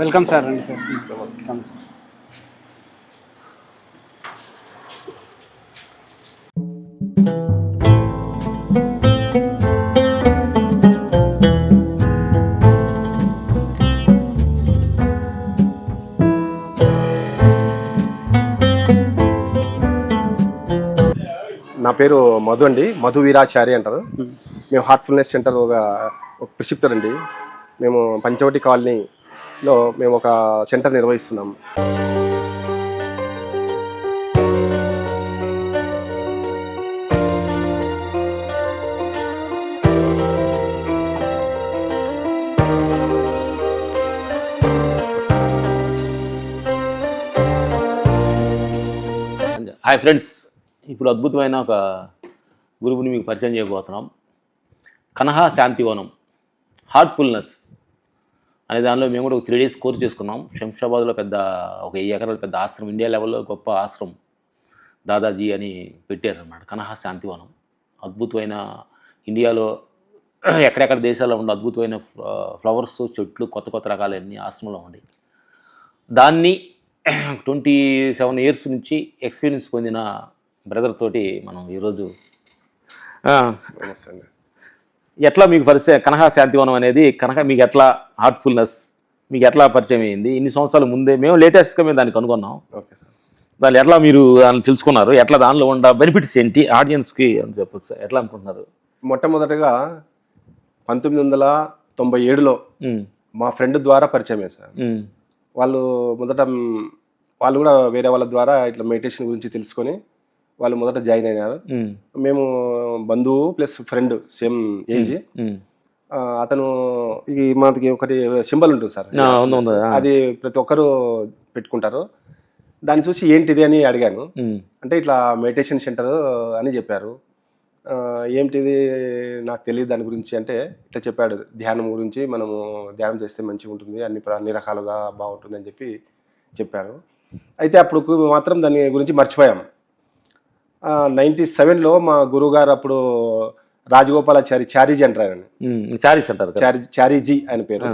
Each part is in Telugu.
Welcome sir. రండి సార్. వెల్కమ్ సార్ నా పేరు మధు అండి. మధు వీరాచారి అంటారు. మేము హార్ట్ఫుల్నెస్ సెంటర్ ఒక ప్రిస్క్రిప్టర్ అండి. మేము పంచవటి లో మేము ఒక సెంటర్ నిర్వహిస్తున్నాం. హాయ్ ఫ్రెండ్స్ ఇప్పుడు అద్భుతమైన ఒక గురువుని మీకు పరిచయం చేయబోతున్నాం. కనహా శాంతివనం హార్ట్ఫుల్నెస్ అనే దానిలో మేము కూడా ఒక త్రీ డేస్ కోర్స్ చేసుకున్నాం. శంషాబాద్లో పెద్ద ఒక వెయ్యి ఎకరాల పెద్ద ఆశ్రమం ఇండియా లెవెల్లో గొప్ప ఆశ్రమం దాదాజీ అని పెట్టారనమాట కనహా శాంతివనం. అద్భుతమైన ఇండియాలో ఎక్కడెక్కడ దేశాల్లో ఉండే అద్భుతమైన ఫ్లవర్స్ చెట్లు కొత్త కొత్త రకాలన్నీ ఆశ్రమంలో ఉన్నాయి దాన్ని ట్వంటీ సెవెన్ ఇయర్స్ నుంచి ఎక్స్పీరియన్స్ పొందిన బ్రదర్ తోటి మనం ఈరోజు నమస్తే అండి. ఎట్లా మీకు పరిచయం కనహా శాంతివనం అనేది కనక మీకు ఎట్లా హార్ట్ఫుల్నెస్ మీకు ఎట్లా పరిచయం అయింది? ఇన్ని సంవత్సరాల ముందే మేము లేటెస్ట్గా మేము దాన్ని కనుగొన్నాం. Okay sir. దాన్ని ఎట్లా మీరు దాన్ని తెలుసుకున్నారు? ఎట్లా దానిలో ఉన్న బెనిఫిట్స్ ఏంటి? ఆడియన్స్కి అని చెప్పొచ్చు సార్. ఎట్లా అనుకుంటున్నారు? మొట్టమొదటగా పంతొమ్మిది వందల తొంభై ఏడులో మా ఫ్రెండ్ ద్వారా పరిచయం సార్. వాళ్ళు మొదట వాళ్ళు కూడా వేరే వాళ్ళ ద్వారా ఇట్లా మెడిటేషన్ గురించి తెలుసుకొని వాళ్ళు మొదట జాయిన్ అయినారు. మేము బంధువు ప్లస్ ఫ్రెండ్ సేమ్ ఏజ్. అతను ఇది మనకి ఒకటి సింబల్ ఉంటుంది సార్. అది ప్రతి ఒక్కరు పెట్టుకుంటారు. దాన్ని చూసి ఏంటిది అని అడిగాను. అంటే ఇట్లా మెడిటేషన్ సెంటర్ అని చెప్పారు. ఆ, ఏంటిది నాకు తెలియదు దాని గురించి అంటే ఇట్లా చెప్పాడు. ధ్యానం గురించి మనము ధ్యానం చేస్తే మంచిగా ఉంటుంది అన్ని అన్ని రకాలుగా బాగుంటుంది అని చెప్పి చెప్పారు. అయితే అప్పుడు మాత్రం దాని గురించి మర్చిపోయాం. నైంటీ సెవెన్లో మా గురువుగారు అప్పుడు రాజగోపాలాచారి చారీజీ అంటారు ఆయన. చారీస్ అంటారు చారీజీ ఆయన పేరు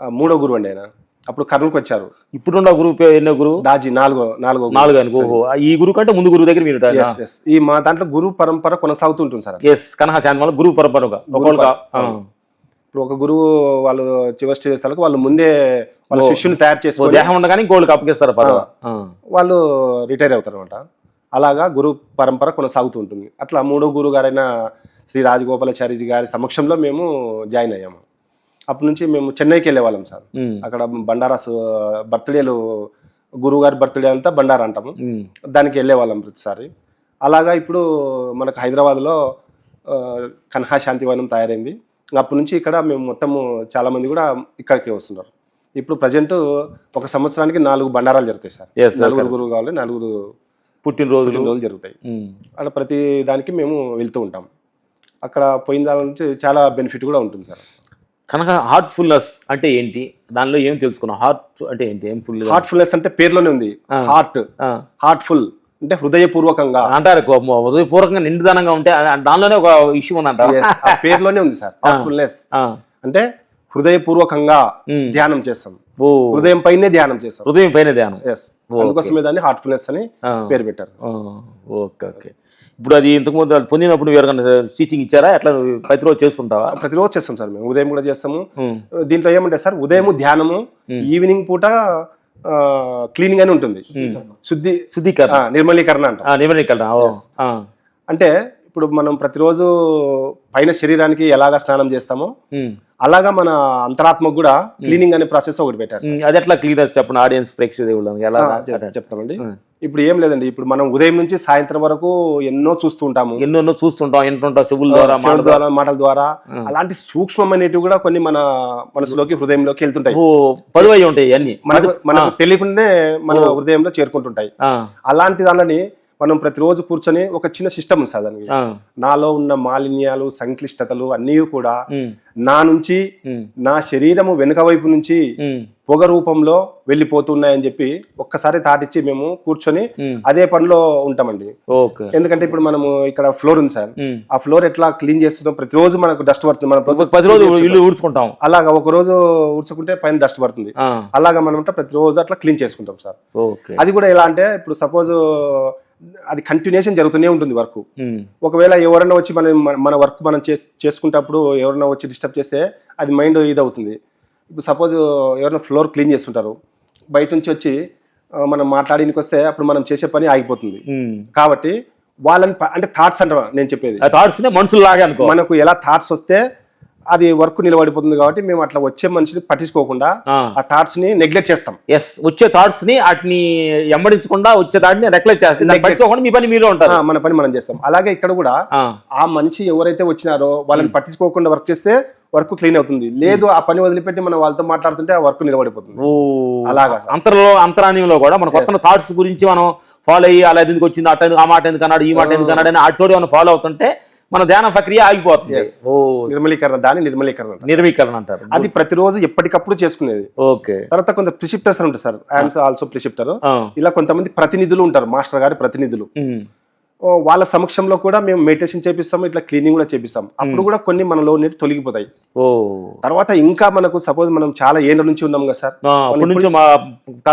మూడో గురువు అండి ఆయన అప్పుడు కర్నూలుకి వచ్చారు ఇప్పుడున్న గురువు పేరు ఎన్నో గురువు దాజీ నాలుగో నాలుగో గురువు. నాలుగు అనుకో ఈ గురువు కంటే ముందు గురువు దగ్గర మీరు. ఈ మా దాంట్లో గురు పరంపర కొనసాగుతుంటుంది సార్ ఎస్ కనహా శాంతి గురువు పరంపరగా. ఇప్పుడు ఒక గురువు వాళ్ళు చివరి స్టేజ్ వాళ్ళు ముందే వాళ్ళ. శిష్యుని తయారు ఓ చేసుకొని దేహం ఉండగానే ఇంకోళ్ళకి అప్పగిస్తారు. వాళ్ళు రిటైర్ అవుతారు అనమాట అలాగా గురు పరంపర కొనసాగుతూ ఉంటుంది అట్లా మూడో గురువు గారైన శ్రీ రాజగోపాలాచార్యజీ గారి సమక్షంలో మేము జాయిన్ అయ్యాము. అప్పటి నుంచి మేము చెన్నైకి వెళ్ళేవాళ్ళం సార్. అక్కడ బండారాస్ బర్త్డేలు గురువు గారి బర్త్డే అంతా బండారా అంటాము. దానికి వెళ్ళేవాళ్ళం ప్రతిసారి. అలాగా ఇప్పుడు మనకు హైదరాబాద్లో కన్హా శాంతివనం తయారైంది. అప్పటి నుంచి ఇక్కడ మేము మొత్తము చాలామంది కూడా ఇక్కడికి వస్తున్నారు. ఇప్పుడు ప్రజెంట్ ఒక సంవత్సరానికి నాలుగు బండారాలు జరుగుతాయి సార్. నలుగురు. గురువు కావాలి నలుగురు పుట్టినరోజులు. రోజులు జరుగుతాయి. అలా ప్రతి దానికి మేము వెళ్తూ ఉంటాం. అక్కడ పోయిన దాని నుంచి చాలా బెనిఫిట్ కూడా ఉంటుంది సార్. కనుక హార్ట్ఫుల్నెస్ అంటే ఏంటి? దానిలో ఏం తెలుసుకున్నాం హార్ట్ అంటే ఏంటి? ఏం ఫుల్ హార్ట్ఫుల్నెస్ అంటే పేరులోనే ఉంది. హార్ట్. హార్ట్ఫుల్ అంటే హృదయపూర్వకంగా. అంటారు హృదయపూర్వకంగా నిండుదనంగా ఉంటే దానిలోనే ఒక ఇష్యూ ఉంది అంటారు Yes, ఆ పేరులోనే ఉంది సార్. హార్ట్ఫుల్నెస్ అంటే హృదయపూర్వకంగా. ధ్యానం చేస్తాం. హృదయం పైనే ధ్యానం చేస్తాం హృదయం పైన ధ్యానం. ఎస్ అందుకోసమే దాన్ని హార్ట్ఫుల్నెస్ అని పేరు పెట్టారు. Okay okay. ఇప్పుడు అది ఇంతకుముందు అది పొందినప్పుడు ఎవరికైనా స్టిచింగ్ ఇచ్చారా? ఎట్లా ప్రతిరోజు చేస్తుంటావా? ప్రతిరోజు చేస్తాం సార్ మేము. ఉదయం కూడా చేస్తాము. దీంట్లో ఏమంటే సార్? ఉదయం ధ్యానము ఈవినింగ్ పూట క్లీనింగ్ అని ఉంటుంది. శుద్ధి శుద్ధీకరణ. నిర్మలీకరణ అంట. ఆ, అంటే ఇప్పుడు మనం ప్రతిరోజు పైన శరీరానికి ఎలాగా స్నానం చేస్తామో. అలాగా మన అంతరాత్మకు కూడా క్లీనింగ్ అనే ప్రాసెస్ ఒకటి పెట్టారు అది ఎట్లా క్లియర్నెస్ చెప్పండి ఆడియన్స్ ప్రేక్షకులు ఎలా చెప్తామండి. ఇప్పుడు ఏం లేదండి ఇప్పుడు మనం ఉదయం నుంచి సాయంత్రం వరకు ఎన్నో చూస్తూ ఉంటాము ఎన్నెన్నో చూస్తుంటాం వింటుంటాం చెవుల ద్వారా మాటల ద్వారా. మాటల ద్వారా. అలాంటి సూక్ష్మమైనవి కూడా కొన్ని మన మనసులోకి హృదయంలోకి వెళ్తుంటాయి. పదువై ఉంటాయి అన్ని. మనకు మనకు తెలియకుండానే మన హృదయంలో చేరుకుంటుంటాయి. అలాంటి దానిని మనం ప్రతిరోజు కూర్చొని ఒక చిన్న సిస్టమ్ ఉంది నాలో ఉన్న మాలిన్యాలు సంక్లిష్టతలు అన్నీ కూడా నా నుంచి నా శరీరము వెనుక వైపు నుంచి పొగ రూపంలో వెళ్ళిపోతున్నాయని చెప్పి ఒక్కసారి తాటిచ్చి మేము కూర్చొని. అదే పనిలో ఉంటామండి. ఎందుకంటే ఇప్పుడు మనము ఇక్కడ ఫ్లోర్ ఉంది సార్. ఆ ఫ్లోర్ ఎట్లా క్లీన్ చేస్తుందో ప్రతిరోజు మనకు డస్ట్ పడుతుంది. మన పది ఇల్లు ఊడ్చుకుంటాం. అలాగా ఒక రోజు ఉడుచుకుంటే పైన డస్ట్ పడుతుంది. అలాగా మనం ప్రతిరోజు అట్లా క్లీన్ చేసుకుంటాం సార్. ఓకే. అది కూడా ఎలా అంటే ఇప్పుడు సపోజ్ అది కంటిన్యూషన్ జరుగుతూనే ఉంటుంది వర్క్ ఉమ్, ఒకవేళ ఎవరైనా వచ్చి మనం మన- వర్క్ మనం చేస్ చేసుకుంటప్పుడు ఎవరైనా వచ్చి డిస్టర్బ్ చేస్తే అది మైండ్ ఇది అవుతుంది ఇప్పుడు సపోజ్ ఎవరైనా ఫ్లోర్ క్లీన్ చేస్తుంటారు. బయట నుంచి వచ్చి మనం మాట్లాడినికి వస్తే అప్పుడు మనం చేసే పని ఆగిపోతుంది. ఉమ్. కాబట్టి వాళ్ళని అంటే థాట్స్ అంటారు నేను చెప్పేది? ఆ థాట్స్ అనుకో. మనకు ఎలా థాట్స్ వస్తే అది వర్క్ నిలబడిపోతుంది కాబట్టి మేము అట్లా వచ్చే మనిషిని పట్టించుకోకుండా ఆ. థాట్స్ని నెగ్లెక్ట్ చేస్తాం. ఎస్ వచ్చే థాట్స్ని వాటిని ఎమ్మడించకుండా వచ్చే దాటిని Neglect. పట్టించుకోకుండా మీ పని ఆ, ఉంటారు. మన పని మనం చేస్తాం. అలాగే ఇక్కడ కూడా ఆ, మనిషి ఎవరైతే వచ్చినారో వాళ్ళని పట్టించుకోకుండా వర్క్ చేస్తే వర్క్ క్లీన్ అవుతుంది. లేదు ఆ పని వదిలిపెట్టి మనం వాళ్ళతో మాట్లాడుతుంటే ఆ వర్క్ నిలబడిపోతుంది. అలాగా. అంతర్లో అంతరాన్యంలో కూడా మన కొత్త థాట్స్ గురించి మనం ఫాలో అయ్యి అలా ఎందుకు వచ్చింది? ఆ మాట ఎందుకు అన్నాడు? ఈ మాట ఎందుకు అన్నాడు? అని అటు చోటు మనం ఫాలో అవుతుంటే మన ధ్యాన ప్రక్రియ ఆగిపోతుంది. ఓ నిర్మలీకరణ దాని నిర్మలీకరణ అంటారు. నిర్వీకరణ అంటారు. అది ప్రతిరోజు ఎప్పటికప్పుడు చేసుకునేది. ఓకే. తర్వాత కొంత ప్రిసిప్టర్స్ ఉంటారు సార్. ఐఎమ్ ఆల్సో ప్రిసిప్టర్ ఇలా కొంతమంది ప్రతినిధులు ఉంటారు మాస్టర్ గారి ప్రతినిధులు. వాళ్ళ సమక్షంలో కూడా మేము మెడిటేషన్ చేపిస్తాం ఇట్లా క్లీనింగ్ కూడా చేపిస్తాం అప్పుడు కూడా కొన్ని మనలో ఉన్నట్టు తొలగిపోతాయి. ఓ. తర్వాత ఇంకా మనకు సపోజ్ మనం చాలా ఏళ్ళ నుంచి ఉన్నాం కదా సార్. నుంచి మా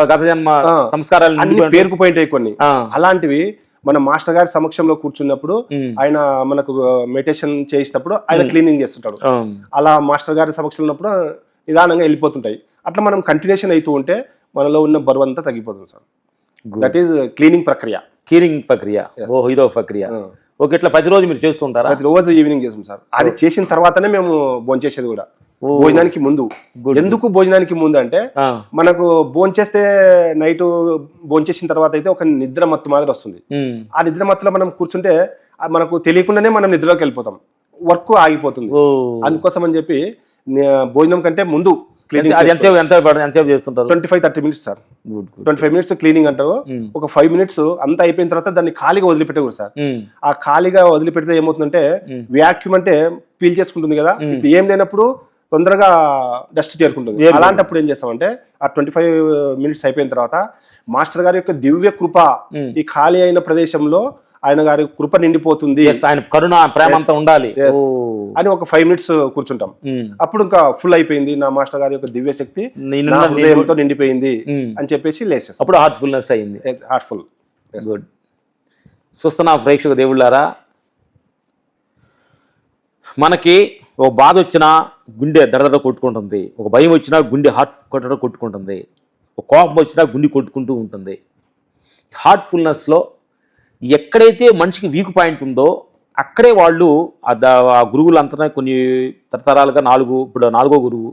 గత జన్మ. సంస్కారాలు అన్ని పేరుకుపోయింటాయి కొన్ని. అలాంటివి మన మాస్టర్ గారి సమక్షంలో కూర్చున్నప్పుడు ఆయన మనకు మెడిటేషన్ చేసినప్పుడు ఆయన క్లీనింగ్ చేస్తుంటాడు. అలా మాస్టర్ గారి సమక్షంలో ఉన్నప్పుడు నిదానంగా వెళ్ళిపోతుంటాయి. అట్లా మనం కంటిన్యూషన్ అవుతూ ఉంటే మనలో ఉన్న బరువు అంతా తగ్గిపోతుంది సార్. దట్ ఈస్ క్లీనింగ్ ప్రక్రియ. కీరింగ్ ప్రక్రియ. ఓ ఇదో ప్రక్రియ. ఓకే ఇట్లా ప్రతిరోజు మీరు చేస్తుంటారా ప్రతిరోజు ఈవినింగ్ చేస్తాం సార్. అది చేసిన తర్వాతనే మేము భోంచేసేది కూడా. భోజనానికి ముందు. ఎందుకు భోజనానికి ముందు అంటే మనకు భోంచేస్తే నైట్ భోంచేసిన తర్వాత అయితే ఒక నిద్ర మత్తు మాదిరి వస్తుంది. ఆ నిద్ర మత్తులో మనం కూర్చుంటే మనకు తెలియకుండానే మనం నిద్రలోకి వెళ్ళిపోతాం. వర్క్ ఆగిపోతుంది. అందుకోసం అని చెప్పి భోజనం కంటే ముందు twenty five thirty minutes sir. Twenty five minutes cleaning అంటారు. ఒక ఫైవ్ మినిట్స్ అంతా అయిపోయిన తర్వాత దాన్ని ఖాళీగా వదిలిపెట్టకూడదు సార్. ఆ ఖాళీగా వదిలిపెడితే ఏమవుతుందంటే. వ్యాక్యూమ్ అంటే పీల్ చేసుకుంటుంది కదా. ఏం లేనప్పుడు తొందరగా డస్ట్ చేరుకుంటుంది. అలాంటప్పుడు ఏం చేస్తామంటే ఆ ట్వంటీ ఫైవ్ మినిట్స్ అయిపోయిన తర్వాత మాస్టర్ గారి యొక్క దివ్య కృప. ఈ ఖాళీ అయిన ప్రదేశంలో ఆయన గారి కృప నిండిపోతుంది. ఆయన కరుణ ప్రేమ అంతా ఉండాలి. ఓ. అని ఒక ఫైవ్ మినిట్స్ కూర్చుంటాం. అప్పుడు ఇంకా ఫుల్ అయిపోయింది నా మాస్టర్ గారి యొక్క దివ్య శక్తి. హృదయంతో నిండిపోయింది. అని చెప్పేసి లేసేస్తాం. అప్పుడు హార్ట్ఫుల్నెస్ అయింది. హార్ట్ఫుల్ గుడ్ చూస్తున్న ప్రేక్షక దేవుళ్ళారా. మనకి ఒక బాధ వచ్చినా గుండె దడదడ కొట్టుకుంటుంది. ఒక భయం వచ్చినా గుండె హార్ట్ కొట్టడం కొట్టుకుంటుంది. ఒక కోపం వచ్చినా గుండె కొట్టుకుంటూ ఉంటుంది. హార్ట్ఫుల్నెస్లో ఎక్కడైతే మనిషికి వీక్ పాయింట్ ఉందో అక్కడే వాళ్ళు ఆ ఆ గురువులంతా కొన్ని తరతరాలుగా నాలుగు ఇప్పుడు నాలుగో గురువు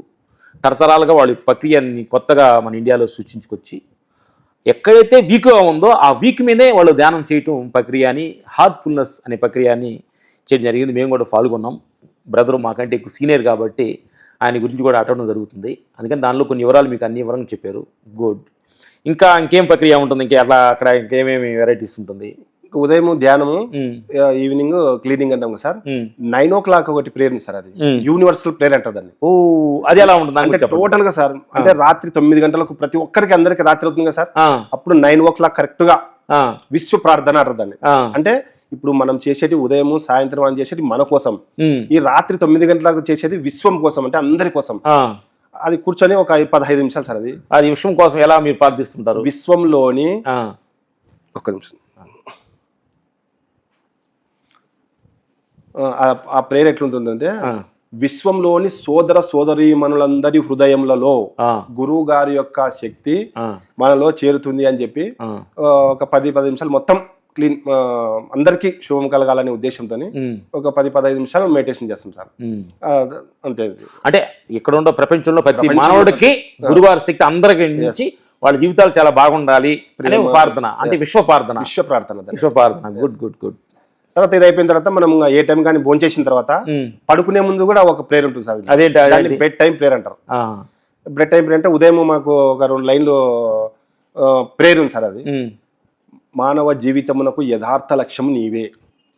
తరతరాలుగా వాళ్ళ ప్రక్రియని కొత్తగా మన ఇండియాలో సూచించుకొచ్చి ఎక్కడైతే వీక్గా ఉందో ఆ వీక్ మీదే వాళ్ళు ధ్యానం చేయటం ప్రక్రియ అని హార్ట్ఫుల్నెస్ అనే ప్రక్రియని చేయడం జరిగింది. మేము కూడా పాల్గొన్నాం. బ్రదర్ మాకంటే ఎక్కువ సీనియర్ కాబట్టి ఆయన గురించి కూడా అటవడం జరుగుతుంది. అందుకని దానిలో కొన్ని వివరాలు మీకు అన్ని వివరంగా చెప్పారు. గుడ్. ఇంకా ఇంకేం ప్రక్రియ ఉంటుంది? ఇంకా అట్లా అక్కడ ఇంకేమేమి వెరైటీస్ ఉంటుంది? ఉదయం ధ్యానము ఈవినింగ్ క్లీనింగ్ అంటాం కదా సార్. నైన్ ఓ క్లాక్ ఒకటి ప్రేయర్ సార్ అది. యూనివర్సల్ ప్రేయర్ అంటారు దాన్ని. ఓ అది ఎలా ఉంటుంది? అంటే. టోటల్గా సార్ అంటే రాత్రి తొమ్మిది గంటలకు ప్రతి ఒక్కరికి అందరికి రాత్రి అవుతుంది కదా సార్? అప్పుడు నైన్ ఓ క్లాక్ కరెక్ట్గా విశ్వ ప్రార్థన అంటారు దాన్ని. అంటే ఇప్పుడు మనం చేసేది ఉదయం సాయంత్రం అని చేసేది మన కోసం. ఈ రాత్రి తొమ్మిది గంటలకు చేసేది విశ్వం కోసం అంటే అందరి కోసం. అది కూర్చొని ఒక పదహైదు నిమిషాలు సార్ అది. అది విషయం కోసం ఎలా మీరు ప్రార్థిస్తుంటారు? విశ్వంలోని ఆ, ఒక్క నిమిషం. ఆ- ప్రేయర్ ఎట్లుంటుందంటే విశ్వంలోని సోదర సోదరీమణులందరి హృదయములలో ఆ, గురువు గారి యొక్క శక్తి మనలో చేరుతుంది అని చెప్పి ఒక పది పది నిమిషాలు మొత్తం క్లీన్ అందరికీ శుభం కలగాలనే ఉద్దేశంతో ఒక పది పదహైదు నిమిషాలు మెడిటేషన్ చేస్తాం సార్. అంతే. అంటే ఇక్కడ ఉన్న ప్రపంచంలో ప్రతి మానవుడికి గురువారి శక్తి అందరికి వాళ్ళ జీవితాలు చాలా బాగుండాలి ప్రార్థన అంటే విశ్వ ప్రార్థన. విశ్వ ప్రార్థన. విశ్వ ప్రార్థన. గుడ్ గుడ్ గుడ్ తర్వాత ఇది అయిపోయిన తర్వాత మనం ఏ టైం కానీ భోంచేసిన తర్వాత పడుకునే ముందు కూడా ఒక ప్రేయర్ ఉంటుంది సార్ అదేంటి? బెడ్ టైం ప్రేయర్ అంటారు. బెడ్ టైం ప్రేయర్ అంటే ఉదయం మాకు ఒక రెండు లైన్లు ప్రేయర్ ఉంది సార్ అది. మానవ జీవితమునకు యథార్థ లక్ష్యం నీవే.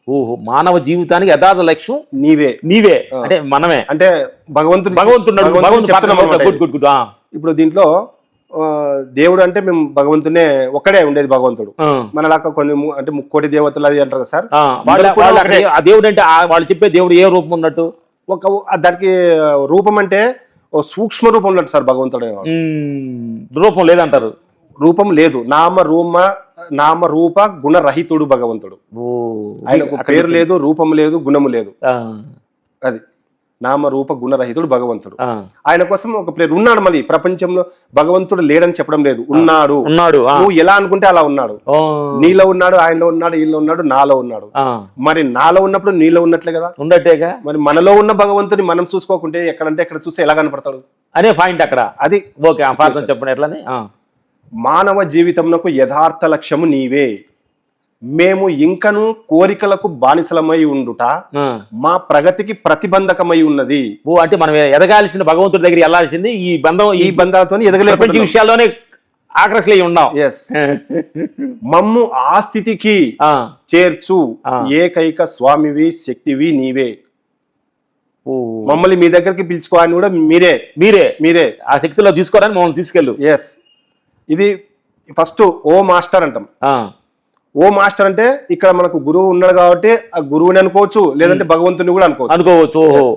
ఓహో మానవ జీవితానికి యథార్థ లక్ష్యం నీవే. నీవే. అంటే మనమే. అంటే భగవంతుడు భగవంతుడు గుడ్ గుడ్ గుడ్ ఇప్పుడు దీంట్లో దేవుడు అంటే మేము భగవంతునే ఒక్కడే ఉండేది భగవంతుడు. మనలాగా కొన్ని అంటే ముక్కోటి దేవతలు అది అంటారు కదా సార్. ఆ దేవుడు అంటే వాళ్ళు చెప్పే దేవుడు ఏ రూపం ఉన్నట్టు? ఒక దానికి రూపం అంటే ఓ సూక్ష్మ రూపం ఉన్నట్టు సార్ భగవంతుడు. రూపం లేదంటారు. రూపం లేదు. నామ రూమ నామ రూప గుణరహితుడు భగవంతుడు. ఆయనకు పేరు లేదు రూపం లేదు గుణము లేదు. అది. నామ రూప గుణరహితుడు భగవంతుడు. ఆయన కోసం ఒక పేరు ఉన్నాడు మరి ప్రపంచంలో భగవంతుడు లేడని చెప్పడం లేదు. ఉన్నాడు. ఉన్నాడు. నువ్వు ఎలా అనుకుంటే అలా ఉన్నాడు. నీలో ఉన్నాడు ఆయనలో ఉన్నాడు ఈయనలో ఉన్నాడు నాలో ఉన్నాడు. మరి నాలో ఉన్నప్పుడు నీలో ఉన్నట్లే కదా? ఉండట్టేగా మరి మనలో ఉన్న భగవంతుని మనం చూసుకోకుంటే ఎక్కడంటే ఎక్కడ చూస్తే ఎలా కనపడతాడు? అనే పాయింట్ అక్కడ. అది. ఓకే చెప్పండి. ఎట్లని ఆ. మానవ జీవితమునకు యథార్థ లక్ష్యము నీవే. మేము ఇంకను కోరికలకు బానిసలమై ఉండుట. మా ప్రగతికి ప్రతిబంధకమై ఉన్నది. ఓ అంటే మనం ఎదగాల్సిన భగవంతుడి దగ్గర వెళ్ళాల్సింది ఈ బంధం ఈ బంధాలతో ప్రపంచ ఎదగలేదు విషయాల్లోనే ఆకర్షలై ఉన్నాం. ఎస్ మమ్ము ఆ స్థితికి. చేర్చు. ఏకైక స్వామివి శక్తివి నీవే. ఓ. మమ్మల్ని మీ దగ్గరికి పిలుచుకో అని కూడా మీరే. మీరే. మీరే. ఆ శక్తిలో తీసుకోరని మమ్మల్ని తీసుకెళ్ళు. ఎస్ ఇది ఫస్ట్ ఓ మాస్టర్ అంటాం. ఓ మాస్టర్ అంటే ఇక్కడ మనకు గురువు ఉన్నాడు కాబట్టి ఆ గురువుని అనుకోవచ్చు లేదంటే భగవంతుని కూడా అనుకోవచ్చు. అనుకోవచ్చు ఓహో.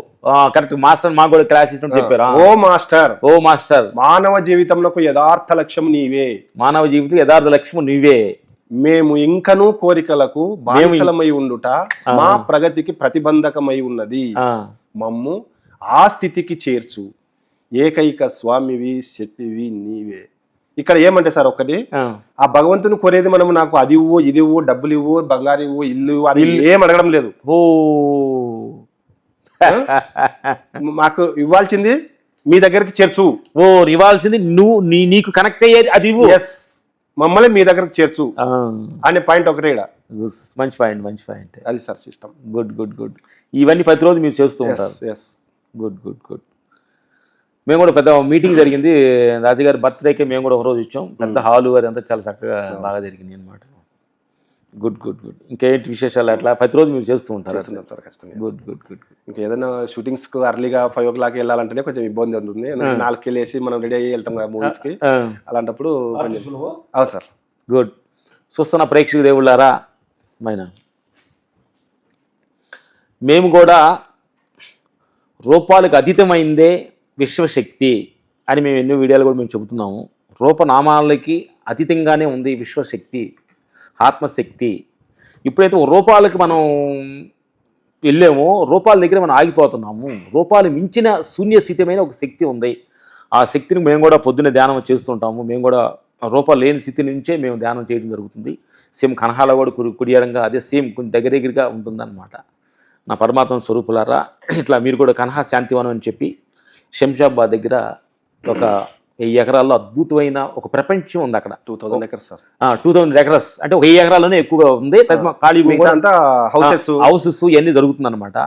కరెక్ట్ మాస్టర్ మాకు కూడా క్లాస్ ఇష్టం చెప్పారు. O master. O master. మానవ జీవితంలో యథార్థ లక్ష్యం నీవే. మానవ జీవితం యథార్థ లక్ష్యం నువ్వే మేము ఇంకనూ కోరికలకు బానిసలమై ఉండుట మా ప్రగతికి ప్రతిబంధకమై ఉన్నది. మమ్ము ఆ స్థితికి చేర్చు. ఏకైక స్వామివి శక్తివి నీవే. ఇక్కడ ఏమంటే సార్ ఒక్కటి? ఆ. భగవంతుని కోరేది మనం నాకు అది ఇవ్వు ఇది ఇవ్వు డబ్బులు ఇవ్వు బంగారు ఇవ్వు ఇల్లు అని ఏం అడగడం లేదు. ఓ. మాకు ఇవ్వాల్సింది మీ దగ్గరికి చేర్చు. ఓ ఇవ్వాల్సింది నువ్వు నీ నీకు కనెక్ట్ అయ్యేది అది ఇవ్వు. ఎస్ మమ్మల్ని మీ దగ్గరకు చేర్చు. అనే పాయింట్ ఒకటే ఇక్కడ. మంచి పాయింట్ మంచి పాయింట్. అది sir system. Good good good. ఇవన్నీ ప్రతిరోజు మీరు చేస్తూ ఉంటారు. Yes good good good. మేము కూడా పెద్ద మీటింగ్ జరిగింది. రాజుగారి బర్త్డేకి మేము కూడా ఒక రోజు ఇచ్చాం. పెద్ద హాలు అదంతా చాలా చక్కగా బాగా జరిగింది అనమాట గుడ్ గుడ్ గుడ్. ఇంకేంటి విశేషాలు? అట్లా ప్రతిరోజు మీరు చేస్తూ ఉంటారు? గుడ్ గుడ్ గుడ్ ఇంకా ఏదైనా షూటింగ్స్కు అర్లీగా ఫైవ్ ఓ క్లాక్ వెళ్ళాలంటేనే కొంచెం ఇబ్బంది ఉంటుంది నాలుగుకి వెళ్ళేసి మనం రెడీ అయ్యి వెళ్తాం కదా మూవీస్కి అలాంటప్పుడు అవును సార్. గుడ్. చూస్తున్న ప్రేక్షక దేవుళ్ళారా? మైన. మేము కూడా రూపాలకు అతీతమైందే విశ్వశక్తి అని మేము ఎన్నో వీడియోలు కూడా మేము చెబుతున్నాము. రూపనామాలకి అతీతంగానే ఉంది విశ్వశక్తి ఆత్మశక్తి. ఇప్పుడైతే రూపాలకి మనం వెళ్ళామో రూపాల దగ్గర మనం ఆగిపోతున్నాము. రూపాలు మించిన శూన్యస్థితమైన ఒక శక్తి ఉంది. ఆ శక్తిని మేము కూడా పొద్దున్న ధ్యానం చేస్తుంటాము. మేము కూడా రూపాలు లేని స్థితి నుంచే మేము ధ్యానం చేయడం జరుగుతుంది. సేమ్ కనహాల కూడా కుడి కుడియరంగా అదే సేమ్ కొంచెం దగ్గర దగ్గరగా ఉంటుందన్నమాట. నా పరమాత్మ స్వరూపులారా ఇట్లా మీరు కూడా కనహా శాంతివనం అని చెప్పి శంషాబాద్ దగ్గర ఒక వెయ్యి ఎకరాల్లో అద్భుతమైన ఒక ప్రపంచం ఉంది అక్కడ. Two thousand acres two thousand acres అంటే ఒక వెయ్యి ఎకరాల్లోనే ఎక్కువగా ఉంది. తర్వాత ఖాళీ హౌసెస్ హౌసెస్ ఇవన్నీ జరుగుతుందన్నమాట.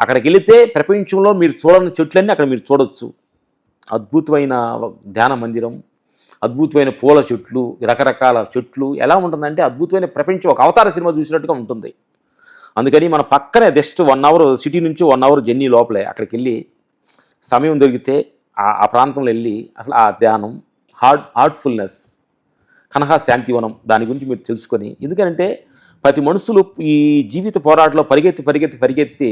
అక్కడికి వెళితే ప్రపంచంలో మీరు చూడని చెట్లన్నీ అక్కడ మీరు చూడొచ్చు. అద్భుతమైన ధ్యాన మందిరం అద్భుతమైన పూల చెట్లు రకరకాల చెట్లు. ఎలా ఉంటుందంటే అద్భుతమైన ప్రపంచం. ఒక అవతార సినిమా చూసినట్టుగా ఉంటుంది. అందుకని మన పక్కనే జస్ట్ వన్ అవర్ సిటీ నుంచి వన్ అవర్ జర్నీ లోపలే అక్కడికి వెళ్ళి సమయం దొరికితే ఆ ఆ ప్రాంతంలో వెళ్ళి అసలు ఆ ధ్యానం హార్ట్ హార్ట్ఫుల్నెస్ కనహా శాంతివనం దాని గురించి మీరు తెలుసుకొని ఎందుకంటే ప్రతి మనుషులు ఈ జీవిత పోరాటంలో పరిగెత్తి పరిగెత్తి పరిగెత్తి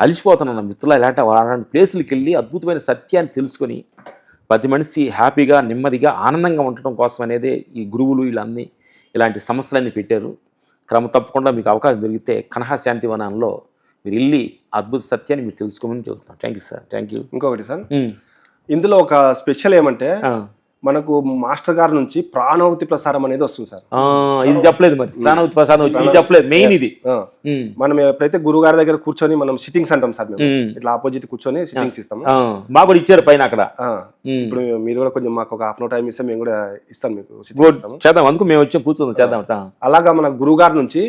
అలిసిపోతున్నాను మిత్రులు ఇలాంటి అలాంటి ప్లేసులకి వెళ్ళి అద్భుతమైన సత్యాన్ని తెలుసుకొని ప్రతి మనిషి హ్యాపీగా నెమ్మదిగా ఆనందంగా ఉండటం కోసం అనేది ఈ గురువులు వీళ్ళన్నీ ఇలాంటి సమస్యలన్నీ పెట్టారు. క్రమ తప్పకుండా మీకు అవకాశం దొరికితే కనహా శాంతివనంలో మీరు వెళ్ళి అద్భుత సత్యాన్ని మీరు తెలుసుకోమని చెబుతున్నాను. Thank you sir thank you ఇంకొకటి సార్ ఇందులో ఒక స్పెషల్ ఏమంటే మనకు మాస్టర్ గారి నుంచి ప్రాణావతి ప్రసారం అనేది వస్తుంది సార్ ఇది చెప్పలేదు మరి. ప్రాణవతి ప్రసాదం వచ్చి చెప్పలేదు. మెయిన్ ఇది. ఉమ్, మనం ఎప్పుడైతే గురువు గారి దగ్గర కూర్చొని మనం సిట్టింగ్స్ అంటాం సార్ మేము. ఇట్లా ఆపోజిట్ కూర్చొని సిట్టింగ్స్ ఇస్తాము ఆ, మాకు కూడా ఇచ్చారు పైన అక్కడ. ఇప్పుడు మీరు కూడా కొంచెం మాకు ఒక హాఫ్ అన్ టైం ఇస్తే మేము కూడా ఇస్తాం మీకు చేద్దాం. అందుకు మేము వచ్చాం కూర్చుందాం చేద్దాం. అలాగా మన గురువు గారి నుంచి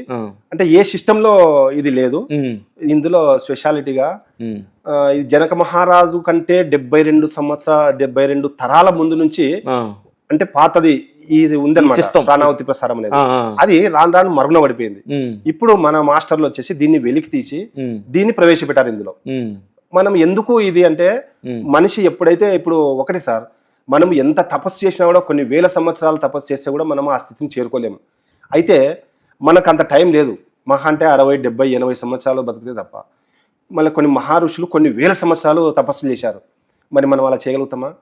అంటే ఏ సిస్టమ్లో ఇది లేదు. ఇందులో స్పెషాలిటీగా ఈ జనక మహారాజు కంటే డెబ్బై రెండు సంవత్సర డెబ్బై రెండు తరాల ముందు నుంచి అంటే పాతది ఇది ఉందన్నమాట. ప్రాణావతి ప్రసారం అనేది. అది రాను రాను మరుగున పడిపోయింది. ఇప్పుడు మన మాస్టర్లు వచ్చేసి దీన్ని వెలికి తీసి దీన్ని ప్రవేశపెట్టారు ఇందులో. మనం ఎందుకు ఇది అంటే. మనిషి ఎప్పుడైతే ఇప్పుడు ఒకటి సార్ మనం ఎంత తపస్సు చేసినా కూడా కొన్ని వేల సంవత్సరాలు తపస్సు చేస్తే కూడా మనం ఆ స్థితిని చేరుకోలేము అయితే మనకు అంత టైం లేదు. మహా అంటే అరవై డెబ్బై ఎనభై సంవత్సరాలు బతికితే తప్ప. మళ్ళీ కొన్ని మహారుషులు కొన్ని వేల సంవత్సరాలు తపస్సు చేశారు. మరి మనం అలా చేయగలుగుతామా?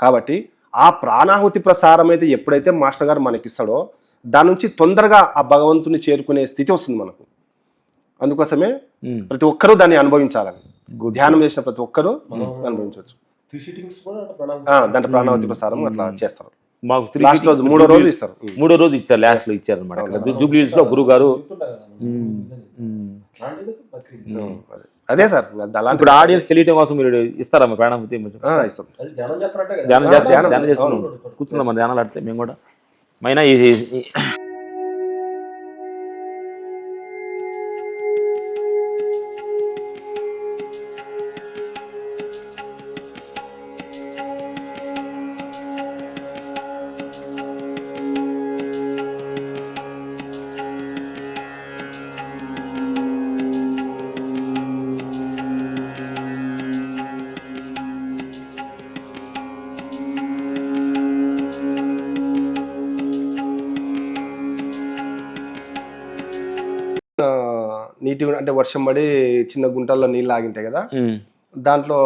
కాబట్టి ఆ ప్రాణాహుతి ప్రసారం అయితే ఎప్పుడైతే మాస్టర్ గారు మనకిస్తాడో దాని నుంచి తొందరగా ఆ భగవంతుని చేరుకునే స్థితి వస్తుంది మనకు. అందుకోసమే. ప్రతి ఒక్కరూ దాన్ని అనుభవించాలని. ధ్యానం చేసిన ప్రతి ఒక్కరూ అనుభవించవచ్చు. దాంట్లో ప్రాణావతి ప్రసారం అట్లా చేస్తారు. మాకు రోజు మూడో రోజు ఇస్తారు మూడో రోజు ఇచ్చారు లాస్ట్లో ఇచ్చారు అనమాట జూబ్లీస్లో గురువు గారు. అదే. సార్ ఇప్పుడు ఆడియన్స్ తెలియటం కోసం మీరు ఇస్తారా ఆ, ఇస్తాం ధ్యానం చేస్తే ధ్యానం. చేస్తున్నాం అవును. కూర్చున్నాం మన ధ్యానాలు ఆడితే మేము కూడా మైనా నీటి అంటే వర్షం పడి చిన్న గుంటల్లో నీళ్ళు ఆగింటాయి కదా? దాంట్లో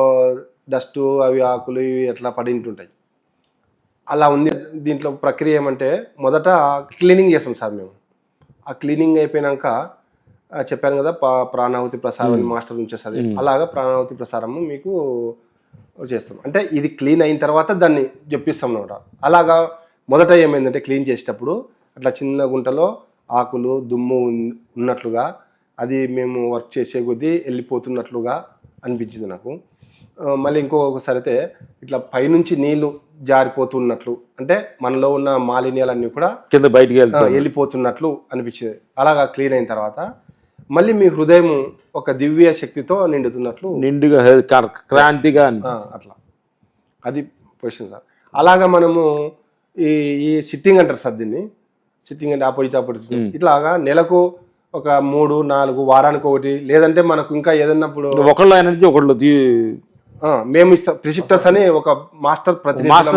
డస్ట్ అవి ఆకులు ఇవి అట్లా పడి ఉంటుంటాయి అలా ఉంది. దీంట్లో ప్రక్రియ ఏమంటే మొదట క్లీనింగ్ చేస్తాం సార్ మేము. ఆ క్లీనింగ్ అయిపోయినాక చెప్పాను కదా పా- ప్రాణాహుతి ప్రసారం మాస్టర్ నుంచి వస్తుంది. అలాగా ప్రాణాహుతి ప్రసారము మీకు చేస్తాం. అంటే ఇది క్లీన్ అయిన తర్వాత దాన్ని చెప్పిస్తాం అనమాట. అలాగా మొదట ఏమైందంటే క్లీన్ చేసేటప్పుడు అట్లా చిన్న గుంటలో ఆకులు దుమ్ము ఉన్- ఉన్నట్లుగా అది మేము వర్క్ చేసే కొద్దీ వెళ్ళిపోతున్నట్లుగా అనిపించింది నాకు. మళ్ళీ ఇంకొకసారి అయితే ఇట్లా పైనుంచి నీళ్ళు జారిపోతున్నట్లు అంటే మనలో ఉన్న మాలిన్యాలన్నీ కూడా కింద బయటికి వెళ్ళిపోతున్నట్లు అనిపించింది. అలాగా క్లీన్ అయిన తర్వాత మళ్ళీ మీ హృదయం ఒక దివ్య శక్తితో నిండుతున్నట్లు నిండుగా క్రాంతిగా. అట్లా. అది పొజిషన్ సార్. అలాగా మనము ఈ ఈ సిట్టింగ్ అంటారు సార్ దీన్ని? సిట్టింగ్ అంటే ఆపోజిట్ ఆపోజిట్ ఇట్లాగా నెలకు ఒక మూడు నాలుగు వారానికి ఒకటి లేదంటే మనకు ఇంకా ఏదన్నప్పుడు ఒకళ్ళు ఎనర్జీ ఒకళ్ళు తీ- ఆ, మేము ఇస్తాం ప్రిసిప్టర్స్ అని ఒక మాస్టర్ ప్రతినిధి మాస్టర్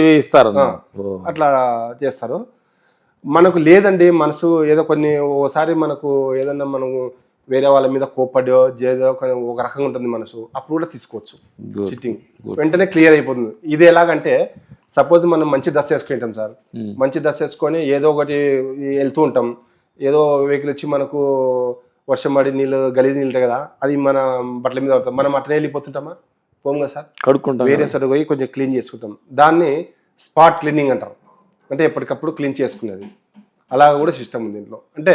ఇస్తారు. అట్లా చేస్తారు. మనకు లేదండి మనసు ఏదో కొన్ని ఓసారి మనకు ఏదన్నా మనము వేరే వాళ్ళ మీద కోప్పడో ఏదో ఒక- రకంగా ఉంటుంది మనసు. అప్పుడు కూడా తీసుకోవచ్చు. సిట్టింగ్ వెంటనే క్లియర్ అయిపోతుంది. ఇది ఎలాగంటే సపోజ్ మనం మంచి దశ వేసుకుంటాం సార్. Hmm. మంచి దశ వేసుకొని ఏదో ఒకటి వెళ్తూ ఉంటాం. ఏదో వెహికల్ వచ్చి మనకు వర్షం పడి నీళ్ళు గలీజ్ నీళ్ళు కదా అది మన బట్టల మీద పడతాం మనం అట్లనే వెళ్ళిపోతుంటామా? పోం కదా సార్? కడుక్కుంటాం వేరే సైడ్ పోయి కొంచెం క్లీన్ చేసుకుంటాం. దాన్ని స్పాట్ క్లీనింగ్ అంటారు అంటే ఎప్పటికప్పుడు క్లీన్ చేసుకునేది. అలా కూడా సిస్టమ్ ఉంది దీంట్లో అంటే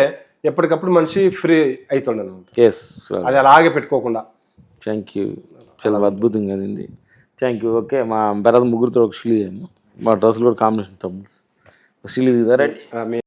ఎప్పటికప్పుడు మనిషి ఫ్రీ అవుతుండ ఎస్ అది అలాగే పెట్టుకోకుండా. థ్యాంక్ యూ చాలా అద్భుతంగా ఉంది థ్యాంక్ యూ ఓకే మా బెరద ముగ్గురితో ఒక షిలి మా డ్రెస్సులు కూడా కాంబినేషన్ తమ్ముడు. షిలి మీ